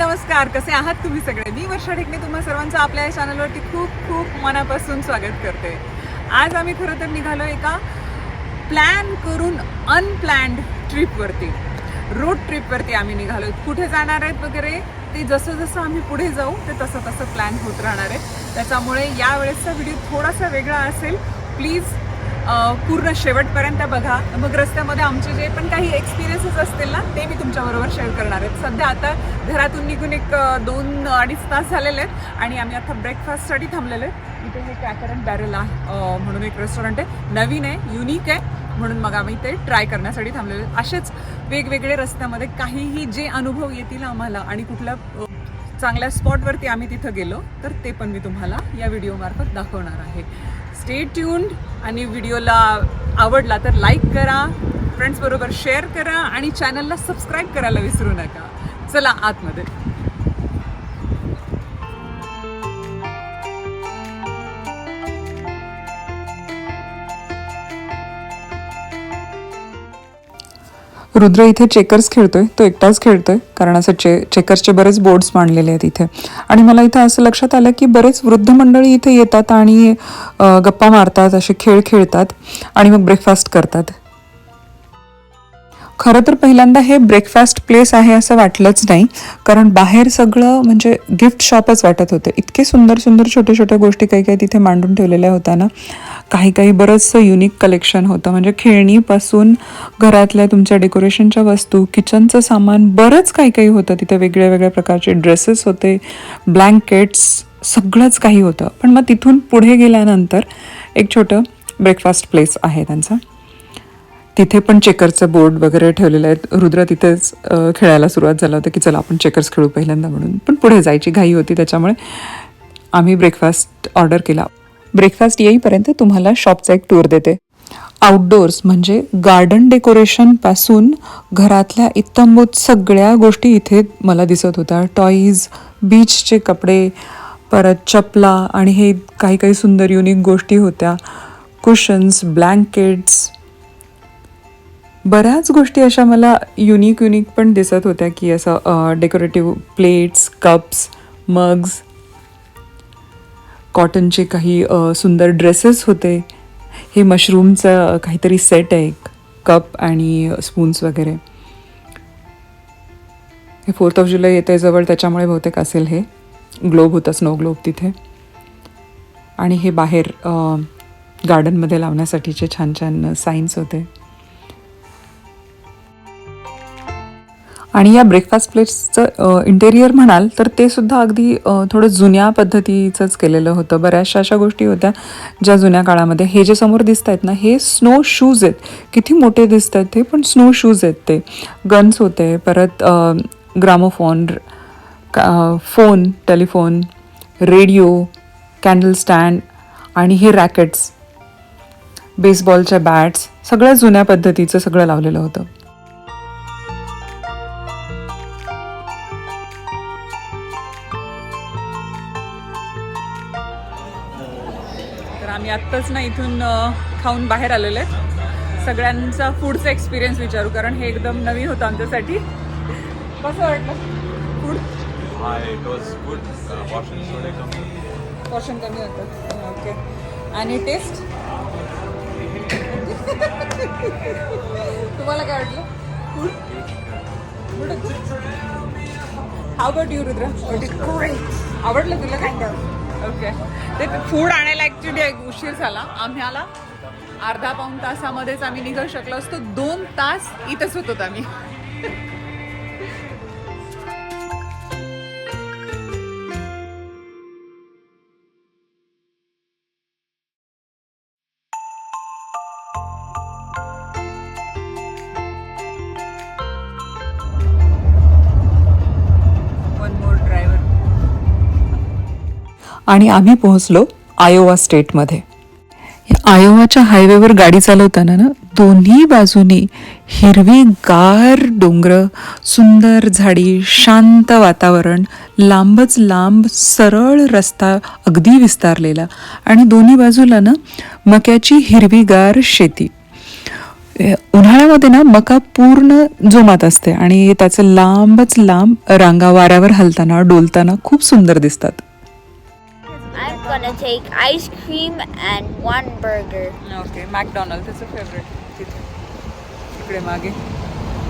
नमस्कार कसे आहात तुम्ही सगळे? मी वर्षा ढेकणे तुम्हा सर्वांचं आपल्या या चॅनलवरती खूप खूप मनापासून स्वागत करते. आज आम्ही खरं तर निघालो एका प्लॅन करून अनप्लॅन्ड ट्रिपवरती रोड ट्रिपवरती आम्ही निघालो. कुठे जाणार आहेत वगैरे ते जसं जसं आम्ही पुढे जाऊ ते तसं तसं प्लॅन होत राहणार आहे. त्याच्यामुळे यावेळेसचा व्हिडिओ थोडासा वेगळा असेल. प्लीज पूर्ण शेवटपर्यंत बघा. मग रस्त्यामध्ये आमचे जे पण काही एक्सपिरियन्सेस असतील ना ते मी तुमच्याबरोबर शेअर करणार आहेत सध्या आता घरातून निघून एक दोन अडीच तास झालेले आहेत आणि आम्ही आता ब्रेकफास्टसाठी थांबलेलो आहेत इथे हे क्रॅकर अँड बॅरेला म्हणून एक रेस्टॉरंट आहे. नवीन आहे युनिक आहे म्हणून मग आम्ही ते ट्राय करण्यासाठी थांबलेलो आहे. असेच वेगवेगळे रस्त्यामध्ये काहीही जे अनुभव येतील आम्हाला आणि कुठल्या चांगल्या स्पॉटवरती आम्ही तिथं गेलो तर ते पण मी तुम्हाला या व्हिडिओमार्फत दाखवणार आहे. स्टे ट्यून्ड आणि व्हिडिओला आवडला तर लाईक करा फ्रेंड्सबरोबर शेअर करा आणि चॅनलला सबस्क्राईब करायला विसरू नका. चला आतमध्ये. रुद्र इथे चेकर्स खेळतोय तो एकटाच खेळतोय कारण असं चे चेकर्सचे बरेच बोर्ड्स मांडलेले आहेत इथे. आणि मला इथे असं लक्षात आलं की बरेच वृद्ध मंडळी इथे येतात आणि गप्पा मारतात असे खेळ खेळतात आणि मग ब्रेकफास्ट करतात. खरं तर पहिल्यांदा हे ब्रेकफास्ट प्लेस आहे असं वाटलंच नाही. कारण बाहेर सगळं म्हणजे गिफ्ट शॉपच वाटत होतं. इतके सुंदर सुंदर छोट्या छोट्या गोष्टी काही काही तिथे मांडून ठेवलेल्या होत्या ना. काही काही बरंचसं युनिक कलेक्शन होतं. म्हणजे खेळणीपासून घरातल्या तुमच्या डेकोरेशनच्या वस्तू किचनचं सामान बरंच काही काही होतं. तिथे वेगळ्या वेगळ्या प्रकारचे ड्रेसेस होते ब्लँकेट्स सगळंच काही होतं. पण मग तिथून पुढे गेल्यानंतर एक छोटं ब्रेकफास्ट प्लेस आहे त्यांचा. तिथे पण चेकरचं बोर्ड वगैरे ठेवलेले आहेत. रुद्र तिथेच खेळायला सुरुवात झालं होतं की चला आपण चेकर्स खेळू पहिल्यांदा म्हणून. पण पुढे जायची घाई होती त्याच्यामुळे आम्ही ब्रेकफास्ट ऑर्डर केला. ब्रेकफास्ट येईपर्यंत तुम्हाला शॉपचा एक टूर देते. आउटडोर्स म्हणजे गार्डन डेकोरेशनपासून घरातल्या इतंबूत सगळ्या गोष्टी इथे मला दिसत होत्या. टॉईज बीचचे कपडे परत चपला आणि हे काही काही सुंदर युनिक गोष्टी होत्या. कुशन्स ब्लँकेट्स बऱ्याच गोष्टी अशा मला युनिक युनिक पण दिसत होत्या की असं डेकोरेटिव्ह प्लेट्स कप्स मग्स कॉटनचे काही सुंदर ड्रेसेस होते. हे मशरूमचं काहीतरी सेट आहे एक कप आणि स्पून्स वगैरे. हे फोर्थ ऑफ जुलै येते जवळ त्याच्यामुळे बहुतेक असेल हे. ग्लोब होता स्नो ग्लोब तिथे. आणि हे बाहेर गार्डनमध्ये लावण्यासाठीचे छान छान साईन्स होते. आणि या ब्रेकफास्ट प्लेसचं इंटेरियर म्हणाल तर ते सुद्धा अगदी थोडं जुन्या पद्धतीचंच केलेलं होतं. बऱ्याचशा अशा गोष्टी होत्या ज्या जुन्या काळामध्ये. हे जे समोर दिसत आहेत ना हे स्नो शूज आहेत. किती मोठे दिसत आहेत ते पण स्नो शूज आहेत ते. गन्स होते परत gramophone phone telephone radio candle stand आणि हे रॅकेट्स बेसबॉलच्या बॅट्स सगळ्या जुन्या पद्धतीचं सगळं लावलेलं होतं. तर आम्ही आत्ताच ना इथून खाऊन बाहेर आलेलो आहे सगळ्यांचा फूडचा एक्सपिरियन्स विचारू कारण हे एकदम नवीन होतं आमच्यासाठी. कसं वाटलं? Food good. Uh, कमी पोर्शन कमी होतं. ओके आणि टेस्ट तुम्हाला काय वाटलं? Food how about you Rudra आवडलं तुला काय? ओके. ते फूड आणायला ॲक्च्युली उशीर झाला. आम्हाला अर्धा पाऊण तासामध्येच आम्ही निघू शकलो असतो. दोन तास इथंच होतो आम्ही. आणि आम्ही पोहोचलो आयोवा स्टेटमध्ये. आयोवाच्या हायवेवर गाडी चालवताना ना दोन्ही बाजूनी हिरवी गार डोंगर सुंदर झाडी शांत वातावरण लांबच लांब सरळ रस्ता अगदी विस्तारलेला. आणि दोन्ही बाजूला ना मक्याची हिरवीगार शेती. उन्हाळ्यामध्ये ना मका पूर्ण जोमात असते आणि त्याचं लांबच लांब रांगा वाऱ्यावर हलताना डोलताना खूप सुंदर दिसतात. Gonna take ice cream and one burger. Okay McDonald त्याचं फेवरेट तिथे. इकडे मागे.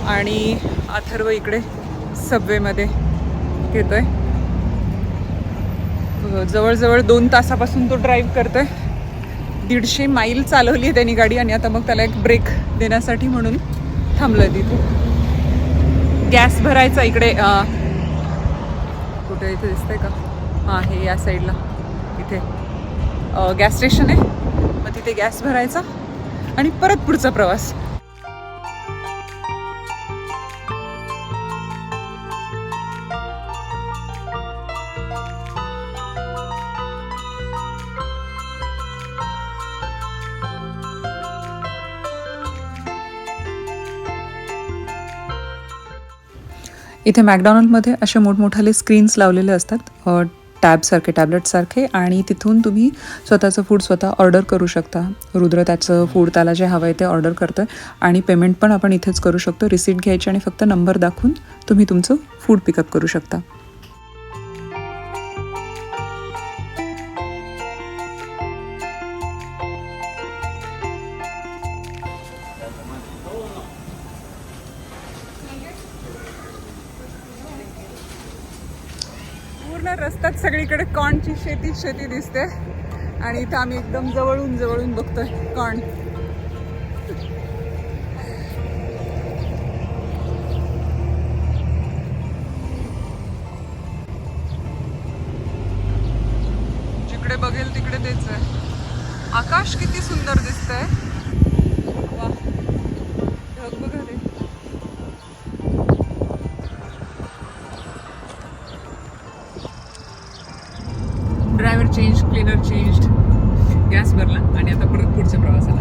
आणि अथर्व इकडे सबवेमध्ये घेतोय अ, जवळजवळ दोन तासापासून तो ड्राईव्ह करतोय. दीडशे माईल चालवली आहे त्यांनी गाडी आणि आता मग त्याला एक ब्रेक देण्यासाठी म्हणून थांबलं तिथे. गॅस भरायचा इकडे अ, कुठे इथे दिसतंय का? हां हे या साईडला गॅस स्टेशन आहे. मग तिथे गॅस भरायचा आणि परत पुढचा प्रवास. इथे मॅकडॉनल्डमध्ये असे मोठमोठाले स्क्रीन्स लावलेले असतात. टॅबसारखे टॅबलेटसारखे आणि तिथून तुम्ही स्वतःचं फूड स्वतः ऑर्डर करू शकता. रुद्र त्याचं फूड त्याला जे हवं आहे ते ऑर्डर करतं आणि पेमेंट पण आपण इथेच करू शकतो. रिसीट घ्यायची आणि फक्त नंबर दाखवून तुम्ही तुमचं फूड पिकअप करू शकता. पूर्ण रस्त्यात सगळीकडे कॉर्नची शेतीच शेती दिसते. आणि इथं आम्ही एकदम जवळून जवळून बघतोय कॉर्न परत पुढच्या प्रवासाला.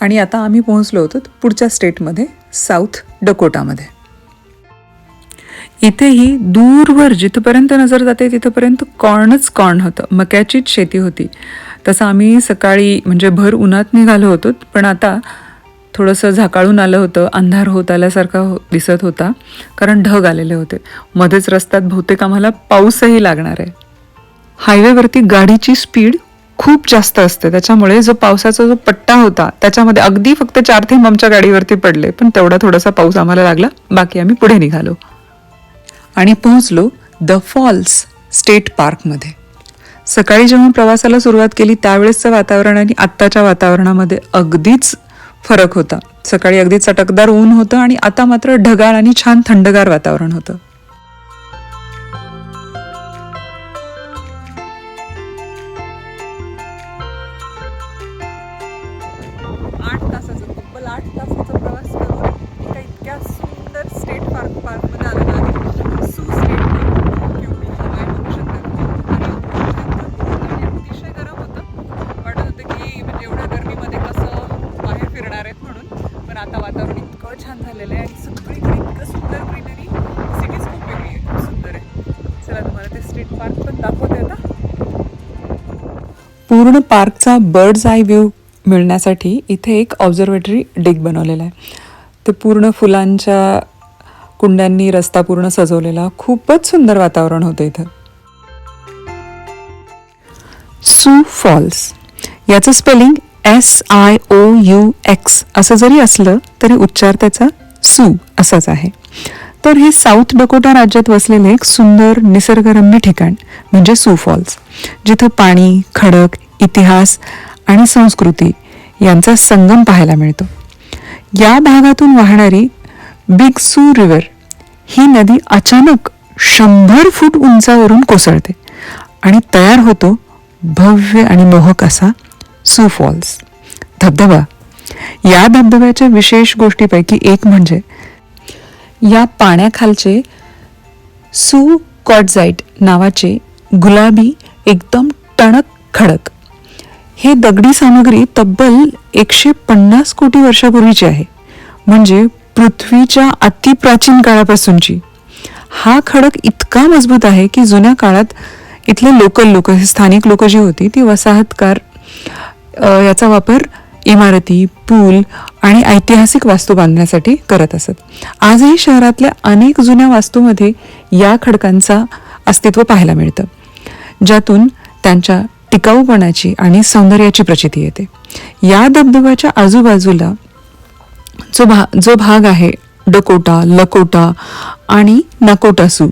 आणि आता आम्ही पोहोचलो होतो पुढच्या स्टेटमध्ये साऊथ डकोटामध्ये. इथेही दूरवर जिथपर्यंत नजर जाते तिथपर्यंत कॉर्नच कॉर्न होतं. मक्याचीच शेती होती. तसं आम्ही सकाळी म्हणजे भर उन्हात निघालो होतो पण आता थोडंसं झाकाळून आलं होतं अंधार होत आल्यासारखा हो दिसत होता कारण ढग आलेले होते. मध्येच रस्त्यात बहुतेक आम्हाला पाऊसही लागणार आहे. हायवेवरती गाडीची स्पीड खूप जास्त असते. त्याच्यामुळे जो पावसाचा जो पट्टा होता त्याच्यामध्ये अगदी फक्त चार थेंब आमच्या गाडीवरती पडले. पण तेवढा थोडासा पाऊस आम्हाला लागला. बाकी आम्ही पुढे निघालो. आणि पोहोचलो द फॉल्स स्टेट पार्कमध्ये सकाळी जेव्हा प्रवासाला सुरुवात केली त्यावेळेसचं वातावरण आणि आत्ताच्या वातावरणामध्ये अगदीच फरक होता. सकाळी अगदी चटकदार ऊन होतं आणि आता मात्र ढगाळ आणि छान थंडगार वातावरण होतं. आठ तासाचा तब्बल आठ तासाचा प्रवास करून एका इतक्या सुंदर स्टेट पार्क पार्कमध्ये आलेलो आहे सू स्टेट पार्क केवढी हवा आहे बघू शकता आणि अतिशय गरम होतं. वाटत होतं की म्हणजे एवढ्या गरमीमध्ये कसं बाहेर फिरणार आहेत म्हणून. पण आता वातावरण इतकं छान झालेलं आहे आणि सगळीकडे इतकं सुंदर ग्रीनरी. सिटीज खूप वेगळी आहे खूप सुंदर आहे चला तुम्हाला ते स्टेट पार्क पण दाखवते आता. पूर्ण पार्कचा बर्ड्स आय व्ह्यू मिळण्यासाठी इथे एक ऑब्झर्वेटरी डेक बनवलेला आहे. ते पूर्ण फुलांच्या कुंड्यांनी रस्ता पूर्ण सजवलेला. खूपच सुंदर वातावरण होतं इथं. सू फॉल्स याचं spelling S I O U X असं जरी असलं तरी उच्चार त्याचा सू असाच आहे. तर हे साऊथ डकोटा राज्यात वसलेले एक सुंदर निसर्गरम्य ठिकाण म्हणजे सू फॉल्स जिथं पाणी खडक इतिहास आणि संस्कृती यांचा संगम पाहायला मिळतो. या भागातून वाहणारी बिग सू रिव्हर ही नदी अचानक शंभर फूट उंचावरून कोसळते आणि तयार होतो भव्य आणि मोहक असा सू फॉल्स धबधबा. या धबधब्याच्या विशेष गोष्टीपैकी एक म्हणजे या पाण्याखालचे सू कॉटझाईट नावाचे गुलाबी एकदम टणक खडक हे दगडी सामग्री तब्बल एकशे पन्नास कोटी वर्षापूर्वीची आहे. म्हणजे पृथ्वीच्या अतिप्राचीन काळापासूनची. हा खडक इतका मजबूत आहे की जुन्या काळात इथले लोकल लोक स्थानिक लोक जी होती ती वसाहतकार याचा वापर इमारती पूल आणि ऐतिहासिक वास्तू बांधण्यासाठी करत असत. आजही शहरातल्या अनेक जुन्या वास्तूमध्ये या खडकांचा अस्तित्व पाहायला मिळतं. ज्यातून त्यांच्या टिकाऊपणाची आणि सौंदर्याची प्रचिती येते. या धबधब्याच्या आजूबाजूला जो भा जो भाग आहे डकोटा लकोटा आणि नकोटासू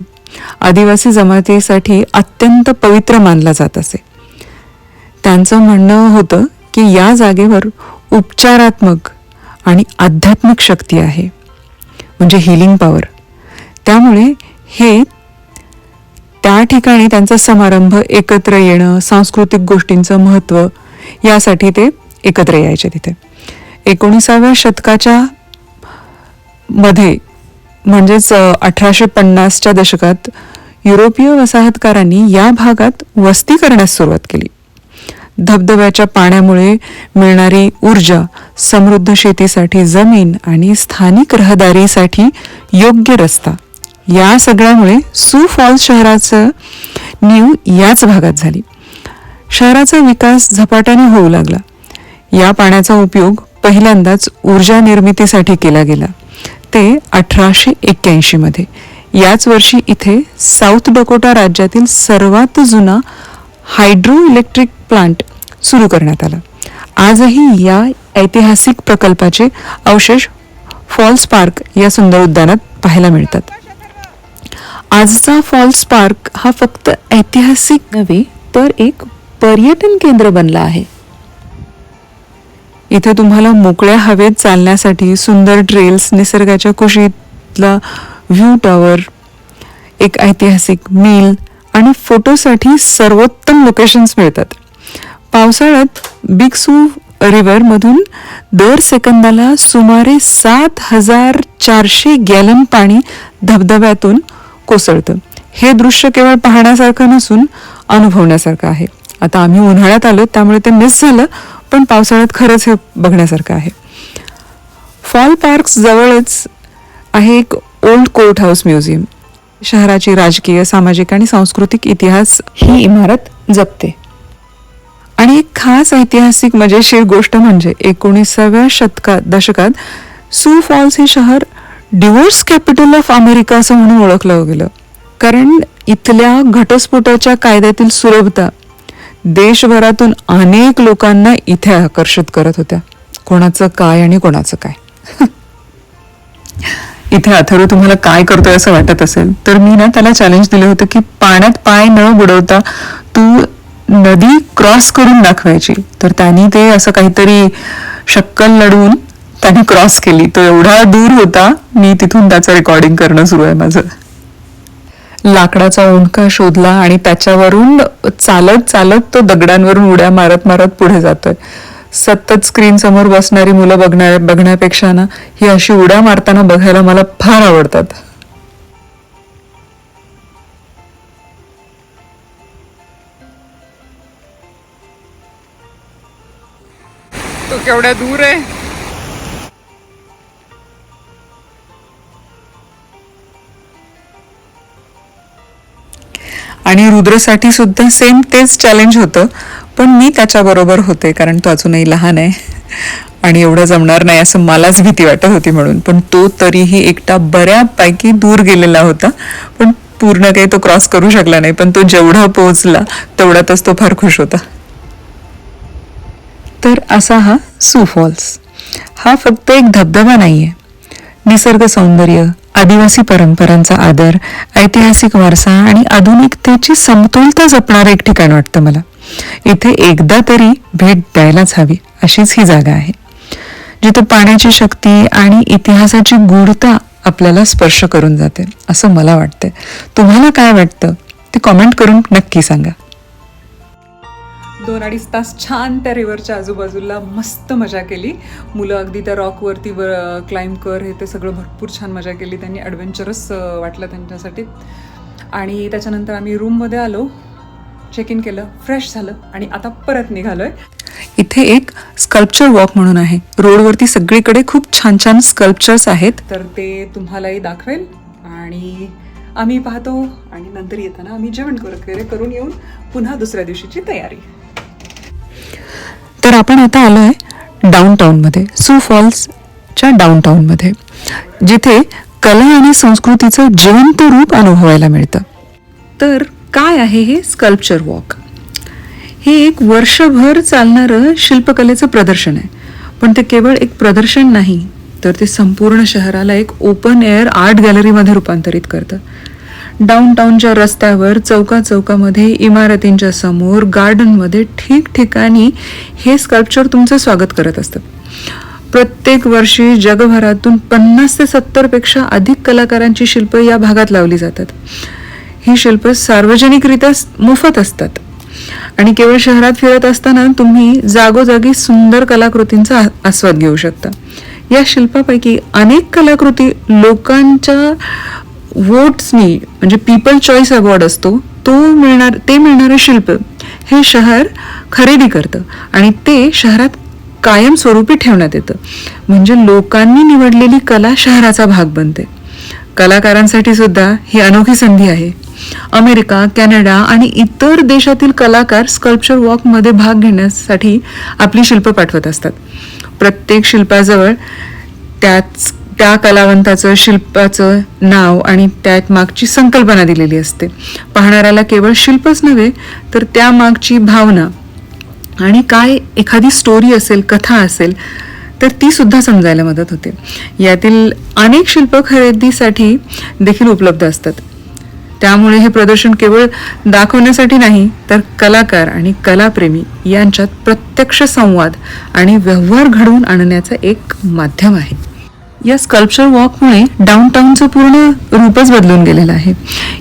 आदिवासी जमातीसाठी अत्यंत पवित्र मानला जात असे. त्यांचं म्हणणं होतं की या जागेवर उपचारात्मक आणि आध्यात्मिक शक्ती आहे म्हणजे हिलिंग पॉवर त्यामुळे हे त्या ठिकाणी त्यांचा समारंभ एकत्र येणं सांस्कृतिक गोष्टींचं महत्त्व यासाठी ते एकत्र यायचे तिथे. एकोणीसाव्या शतकाच्या मध्ये म्हणजेच अठराशे पन्नासच्या दशकात युरोपीय वसाहतकारांनी या भागात वस्ती करण्यास सुरुवात केली. धबधब्याच्या पाण्यामुळे मिळणारी ऊर्जा समृद्ध शेतीसाठी जमीन आणि स्थानिक रहदारीसाठी योग्य रस्ता या सगळ्यामुळे सू फॉल्स शहराचं नीव याच भागात झाली. शहराचा विकास झपाट्याने होऊ लागला. या पाण्याचा उपयोग पहिल्यांदाच ऊर्जा निर्मितीसाठी केला गेला. ते अठराशे एक्क्याऐंशीमध्ये याच वर्षी इथे साऊथ डकोटा राज्यातील सर्वात जुना हायड्रो इलेक्ट्रिक प्लांट सुरू करण्यात आला. आजही या ऐतिहासिक प्रकल्पाचे अवशेष फॉल्स पार्क या सुंदर उद्यानात पाहायला मिळतात. आजचा फॉल्स पार्क हा फक्त ऐतिहासिक नव्हे तर एक पर्यटन केंद्र बनला आहे. इथे तुम्हाला मोकळ्या हवेत चालण्यासाठी सुंदर ट्रेल्स निसर्गाच्या कुशीतला व्ह्यू टॉवर एक ऐतिहासिक मिल आणि फोटोसाठी सर्वोत्तम लोकेशन्स मिळतात. पावसाळ्यात बिग सू रिव्हरमधून दर सेकंदाला सुमारे सात हजार चारशे गॅलन पाणी धबधब्यातून कोसळतं. हे दृश्य केवळ पाहण्यासारखं नसून अनुभवण्यासारखं आहे. आता आम्ही उन्हाळ्यात आलो त्यामुळे ते मिस झालं पण पावसाळ्यात खरंच हे बघण्यासारखं आहे. फॉल पार्क्स जवळच आहे एक ओल्ड कोर्ट हाऊस म्युझियम. शहराची राजकीय सामाजिक आणि सांस्कृतिक इतिहास ही इमारत जपते. आणि एक खास ऐतिहासिक मजेशीर गोष्ट म्हणजे एकोणीसाव्या शतकात दशकात सू फॉल्स हे शहर डिवोर्स कॅपिटल ऑफ अमेरिका असं म्हणून ओळखलं गेलं. कारण इथल्या घटस्फोटाच्या कायद्यातील सुलभता देशभरातून अनेक लोकांना इथे आकर्षित करत होत्या. कोणाचं काय आणि कोणाचं काय? इथे अथर्व तुम्हाला काय करतोय असं वाटत असेल तर मी ना त्याला चॅलेंज दिलं होतं की पाण्यात पाय न बुडवता तू नदी क्रॉस करून दाखवायची. तर त्यांनी ते असं काहीतरी शक्कल लढवून त्याने क्रॉस केली. तो एवढा दूर होता मी तिथून त्याचं रेकॉर्डिंग करणं सुरू आहे माझं. लाकडाचा ओंडका शोधला आणि त्याच्यावरून चालत चालत तो दगडांवरून उड्या मारत मारत पुढे जातोय. सतत स्क्रीन समोर बसणारी मुलं बघणार बघण्यापेक्षा ना ही अशी उड्या मारताना बघायला मला फार आवडतात. तो केवढ्या दूर आहे? आणि रुद्रसाठी सुद्धा सेम तेच चॅलेंज होतं. पण मी त्याच्याबरोबर होते कारण तो अजूनही लहान आहे. आणि एवढं जमणार नाही असं मलाच भीती वाटत होती म्हणून. पण तो तरीही एकटा बऱ्यापैकी दूर गेलेला होता. पण पूर्ण काही तो क्रॉस करू शकला नाही. पण तो जेवढा पोहोचला तेवढ्यातच तो फार खुश होता. तर असा हा सू फॉल्स हा फक्त एक धबधबा नाही आहे निसर्ग सौंदर्य आदिवासी परंपरांचा आदर ऐतिहासिक वारसा आणि आधुनिकतेची समतोलता जपणारं एक ठिकाण वाटतं मला. इथे एकदा तरी भेट द्यायलाच हवी अशीच ही जागा आहे. जिथे पाण्याची शक्ती आणि इतिहासाची गूढता आपल्याला स्पर्श करून जाते असं मला वाटतंय. तुम्हाला काय वाटतं? ते कॉमेंट करून नक्की सांगा. दोन अडीच तास छान त्या रिव्हरच्या आजूबाजूला मस्त मजा केली. मुलं अगदी त्या रॉकवरती वर क्लाइंब कर हे ते सगळं भरपूर छान मजा केली. त्यांनी ॲडव्हेंचरस वाटलं त्यांच्यासाठी. आणि त्याच्यानंतर आम्ही रूममध्ये आलो. चेक इन केलं फ्रेश झालं आणि आता परत निघालोय. इथे एक स्कल्पचर वॉक म्हणून आहे. रोडवरती सगळीकडे खूप छान छान स्कल्पचर्स आहेत. तर ते तुम्हालाही दाखवेल. आणि आम्ही पाहतो आणि नंतर येताना आम्ही जेवण करत वगैरे करून येऊन पुन्हा दुसऱ्या दिवशीची तयारी. तर आपण आता आलो आहे डाऊनटाऊनमध्ये सू फॉल्सच्या डाऊनटाऊनमध्ये जिथे कला आणि संस्कृतीचं जिवंत रूप अनुभवायला मिळतं. तर काय आहे हे स्कल्पचर वॉक हे एक वर्षभर चालणारं शिल्पकलेचं प्रदर्शन आहे. पण ते केवळ एक प्रदर्शन नाही तर ते संपूर्ण शहराला एक ओपन एअर आर्ट गॅलरीमध्ये रूपांतरित करतं. डाऊनटाऊनच्या रस्त्यावर चौका चौकामध्ये इमारतींच्या समोर गार्डनमध्ये ठिकठिकाणी हे स्कल्पचर तुमचं स्वागत करत असतात प्रत्येक वर्षी जगभरातून पन्नास ते सत्तरपेक्षा अधिक कलाकारांची शिल्प या भागात लावली जातात. ही शिल्प सार्वजनिकरित्या मोफत असतात. आणि केवळ शहरात फिरत असताना तुम्ही जागोजागी सुंदर कलाकृतींचा आस्वाद घेऊ शकता. या शिल्पापैकी अनेक कलाकृती लोकांच्या वोट्सनी म्हणजे पीपल चॉईस अवॉर्ड असतो तो मिळणार ते मिळणारं शिल्प हे शहर खरेदी करतं आणि ते शहरात कायमस्वरूपी ठेवण्यात येतं. म्हणजे लोकांनी निवडलेली कला शहराचा भाग बनते. कलाकारांसाठी सुद्धा ही अनोखी संधी आहे. अमेरिका कॅनडा आणि इतर देशातील कलाकार स्कल्पचर वॉकमध्ये भाग घेण्यासाठी आपली शिल्प पाठवत असतात. प्रत्येक शिल्पाजवळ त्याच त्या कलावंताचं शिल्पाचं नाव आणि त्यात मागची संकल्पना दिलेली असते. पाहणाऱ्याला केवळ शिल्पच नव्हे तर त्या मागची भावना आणि काय एखादी स्टोरी असेल कथा असेल तर ती सुद्धा समजायला मदत होते. यातील अनेक शिल्प खरेदीसाठी देखील उपलब्ध असतात. त्यामुळे हे प्रदर्शन केवळ दाखवण्यासाठी नाही तर कलाकार आणि कलाप्रेमी यांच्यात प्रत्यक्ष संवाद आणि व्यवहार घडवून आणण्याचं एक माध्यम आहे. या स्कल्पचर वॉकमुळे डाऊनटाऊनचं पूर्ण रूपच बदलून गेलेलं आहे.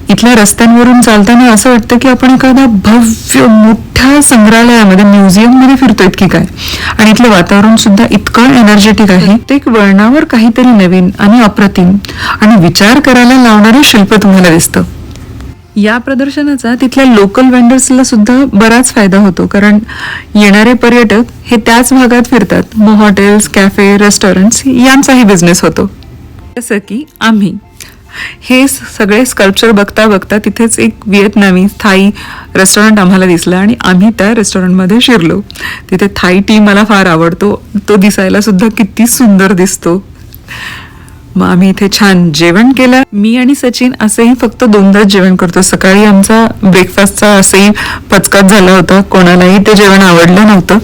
इथल्या रस्त्यांवरून चालताना असं वाटतं की आपण एखाद्या भव्य मोठ्या संग्रहालयामध्ये म्युझियममध्ये फिरतोय की काय? आणि इथलं वातावरण सुद्धा इतकं एनर्जेटिक आहे. प्रत्येक वळणावर काहीतरी नवीन आणि अप्रतिम आणि विचार करायला लावणारं शिल्प तुम्हाला दिसतं. या प्रदर्शनाचा तिथल्या लोकल वेंडर्सला सुद्धा बराच फायदा होतो. कारण येणारे पर्यटक हे त्याच भागात फिरतात. मग हॉटेल्स कॅफे रेस्टॉरंट्स यांचाही बिझनेस होतो. जसं की आम्ही. हे सगळे स्कल्पचर बघता बघता तिथेच एक व्हिएतनामी थाई रेस्टॉरंट आम्हाला दिसलं आणि आम्ही त्या रेस्टॉरंटमध्ये शिरलो. तिथे थाई टी मला फार आवडतो. तो दिसायला सुद्धा किती सुंदर दिसतो. मग आम्ही इथे छान जेवण केलं. मी आणि सचिन असंही फक्त दोनदाच जेवण करतो. सकाळी आमचा ब्रेकफास्टचा असंही पचकात झाला होता. कोणालाही ते जेवण आवडलं नव्हतं.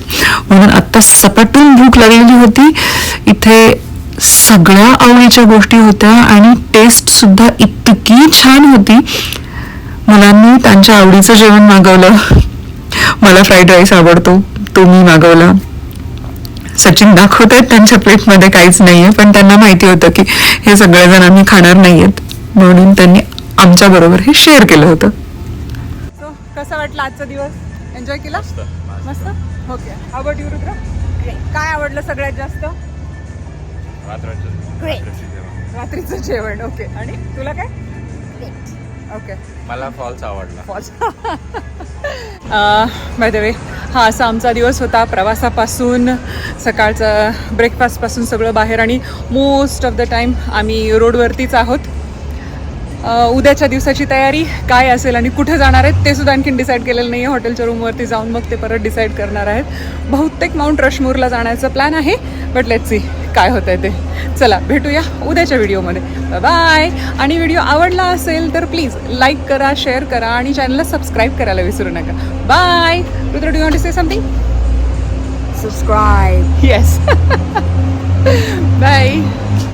म्हणून आत्ता सपाटून भूक लागलेली होती. इथे सगळ्या आवडीच्या गोष्टी होत्या आणि टेस्ट सुद्धा इतकी छान होती. मुलांनी त्यांच्या आवडीचं जेवण मागवलं. मला फ्राईड राईस आवडतो. तो मी मागवला. सचिन दाखवत आहेत त्यांच्या प्लेटमध्ये काहीच नाहीये पण त्यांना माहिती होतं की हे सगळेजण आम्ही खाणार नाहीयेत. म्हणून त्यांनी आमच्या बरोबर हे शेअर केलं होतं. सो कसा वाटला आजचा दिवस? एन्जॉय केला? मस्त. ओके आवड यू रुद्र? काय आवडलं सगळ्यात जास्त. रात्रीचं जेवण. ओके आणि तुला काय? ओके मला फॉल्स आवडला. फॉल्स बाय द वे हा असा आमचा दिवस होता प्रवासापासून सकाळचं ब्रेकफास्टपासून सगळं बाहेर आणि मोस्ट ऑफ द टाईम आम्ही रोडवरतीच आहोत. अ, उद्याच्या दिवसाची तयारी काय असेल आणि कुठे जाणार आहेत ते सुद्धा आणखीन डिसाईड केलेलं नाही आहे हॉटेलच्या रूमवरती जाऊन मग ते परत डिसाईड करणार आहेत. बहुतेक माउंट रश्मूरला जाण्याचं प्लॅन आहे बट लेट्स सी काय होतं आहे ते. चला भेटूया उद्याच्या व्हिडिओमध्ये. बाय आणि व्हिडिओ आवडला असेल तर प्लीज लाईक करा शेअर करा आणि चॅनलला सबस्क्राईब करायला विसरू नका. Bye Rudra do want to say something Subscribe. Yes bye